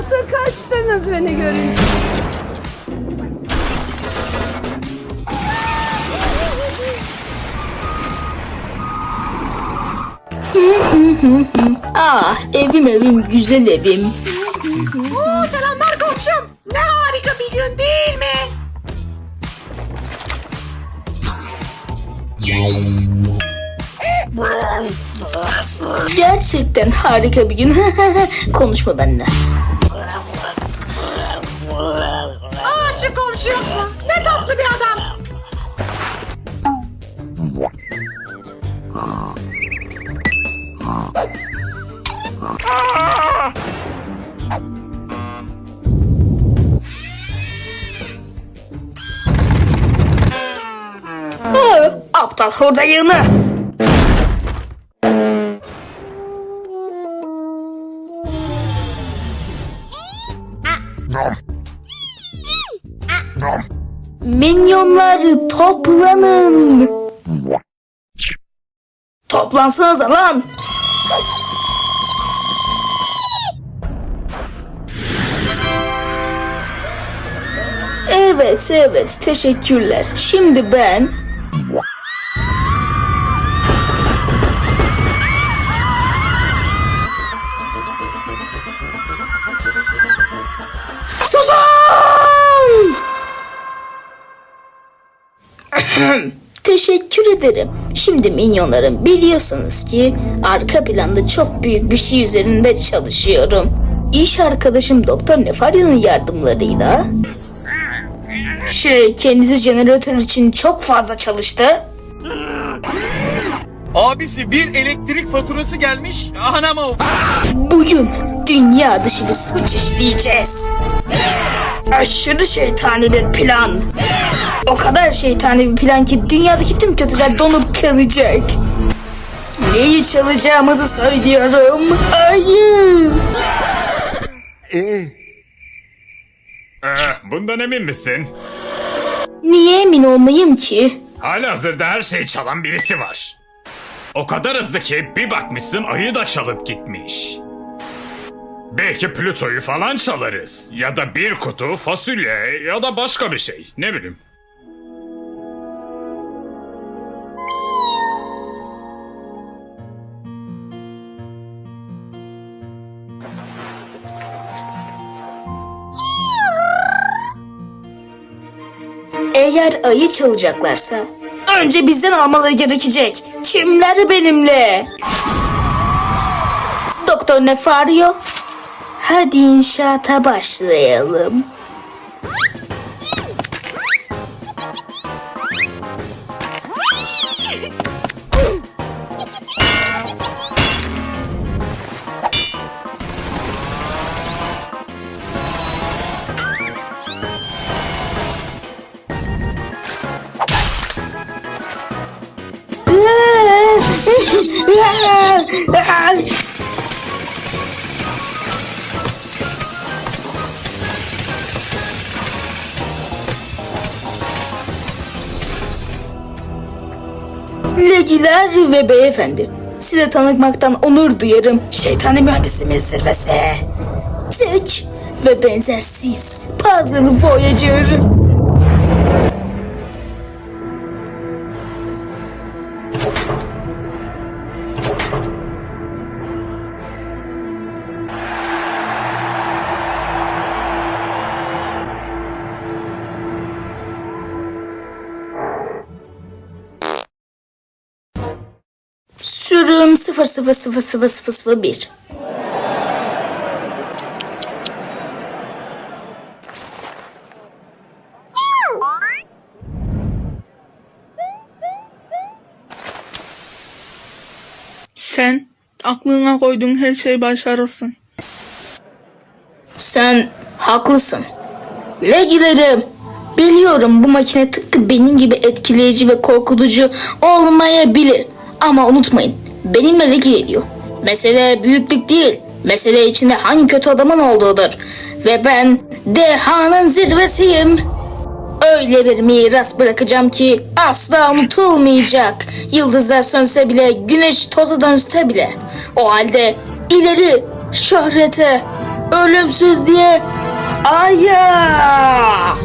mısınız beni görün? Ah evim evim güzel evim. Oo, selamlar komşum. Ne harika bir gün değil mi? Gerçekten harika bir gün. Konuşma benimle. Aa şu komşu yok mu? Ne tatlı bir adam. Ah, aptal hurda yığını. Minyonlar toplanın. Toplansanıza lan. Evet evet teşekkürler. Şimdi ben Teşekkür ederim. Şimdi minyonlarım biliyorsunuz ki arka planda çok büyük bir şey üzerinde çalışıyorum. İş arkadaşım Doktor Nefarya'nın yardımlarıyla şey kendisi jeneratör için çok fazla çalıştı. Abisi bir elektrik faturası gelmiş. Anam o. Bugün dünya dışı bir suç işleyeceğiz. Aşırı şeytani bir plan. O kadar şeytani bir plan ki dünyadaki tüm kötüler donup kalacak. Neyi çalacağımızı söylüyorum. Ayı. Ee, bundan emin misin? Niye emin olmayayım ki? Halihazırda her şeyi çalan birisi var. O kadar hızlı ki bir bakmışsın ayı da çalıp gitmiş. Belki Plüto'yu falan çalarız. Ya da bir kutu fasulye ya da başka bir şey. Ne bileyim. Eğer ayı çalacaklarsa önce bizden almaları gerekecek. Kimler benimle? Doktor Nefario. Hadi inşaata başlayalım. Legiler ve beyefendi. Size tanıkmaktan onur duyarım. Şeytani mühendisimiz zirvesi. Tek ve benzersiz Puzzle Voyager. Sürüm 000001. Sen aklına koyduğun her şeyi başarırsın. Sen haklısın. Legilerim. Biliyorum bu makine tıpkı benim gibi etkileyici ve korkutucu olmayabilir. Ama unutmayın benimle Legi ediyor. Mesele büyüklük değil. Mesele içinde hangi kötü adamın olduğudur. Ve ben dehanın zirvesiyim. Öyle bir miras bırakacağım ki asla unutulmayacak. Yıldızlar sönse bile, güneş toza dönse bile. O halde ileri şöhrete, ölümsüzlüğe Aya!